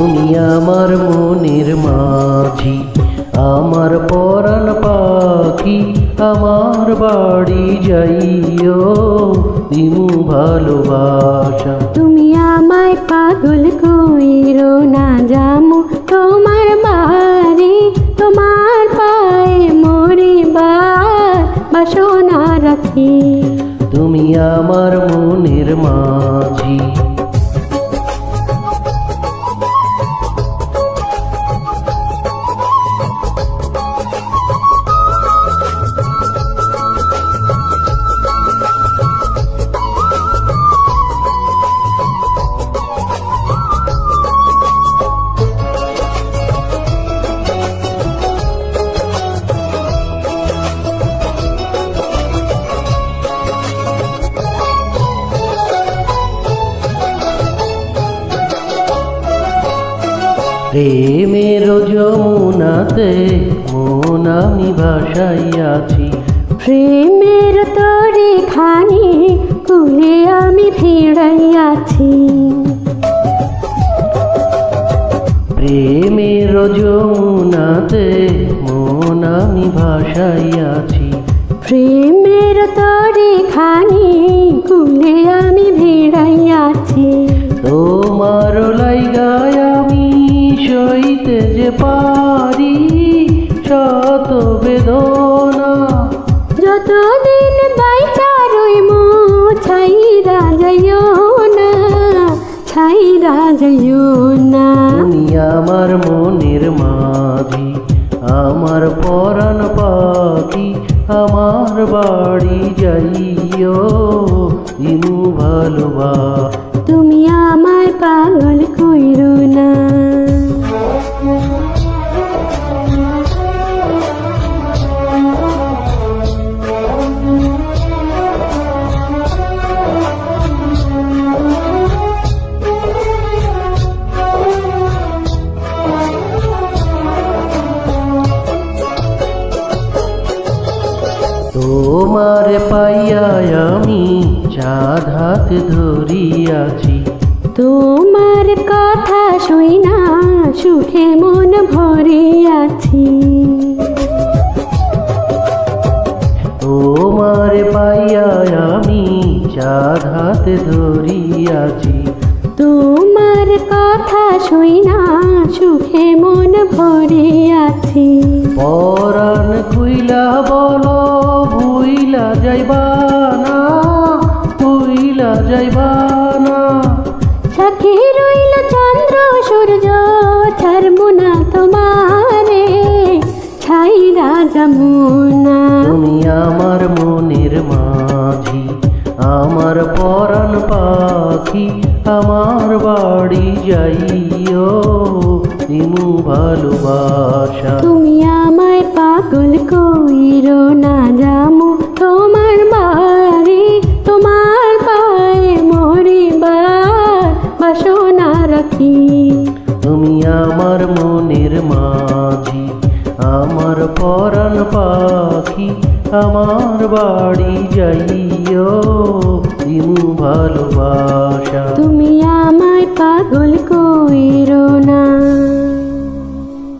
তুমি আমার মনের মাঝি আমার পরাণ পাখি আমার বাড়ি যাইও দিমু ভালোবাসা। তুমি আমায় পাগল কইরো না জামু তোমার বাড়ি তোমার পায়ে মরিবার বাসনা রাখি। তুমি আমার মনের মাঝি প্রেমের যমুনাতে মন আমি ভাসাইয়াছি। প্রেমের তরে খানি কুলে আমি ভিড়াইয়াছি প্রেমের যমুনাতে মন আমি ভাসাইয়াছি। প্রেমের তরে খানি কুলে আমি ভিড়াইয়াছি সইতে যে পারি শত বেদনা। যতদিন বাইচা মো ছাইরা যাইও না ছাইরা যাইও না। তুমি আমার মনের মাঝি আমার পরাণ পাখি আমার বাড়ি যাইও ইনু ভালোবা তুমি আমায় পাগল কইরো তোমার পাইয়া আমি চাঁদ হাত ধরিয়াছি। তোমার কথা শুই না সুখে মন ভরিয়াছি। তোমার পাইয়া আমি চাঁদ হাত ধরিয়াছি। তোমার কথা শুই না সুখে মন ভরিয়াছি। পরাণ খুইলা বলো ভুইলা যাইবা না ভুইলা যাইবা না। সাথে রইল চন্দ্র সূর্য ছাড়বো না তোমারে ছাইরা যমুনা। তুমি আমার মনের মাঝি আমার পরাণ পাখি আমার বাড়ি যাইও দিমু ভালোবাসা। তুমি আমায় পাগল কইরো না জামু মাঝি আমার পরাণ পাখি আমার বাড়ি যাইও দিমু ভালোবাসা। তুমি আমায় পাগল কইরো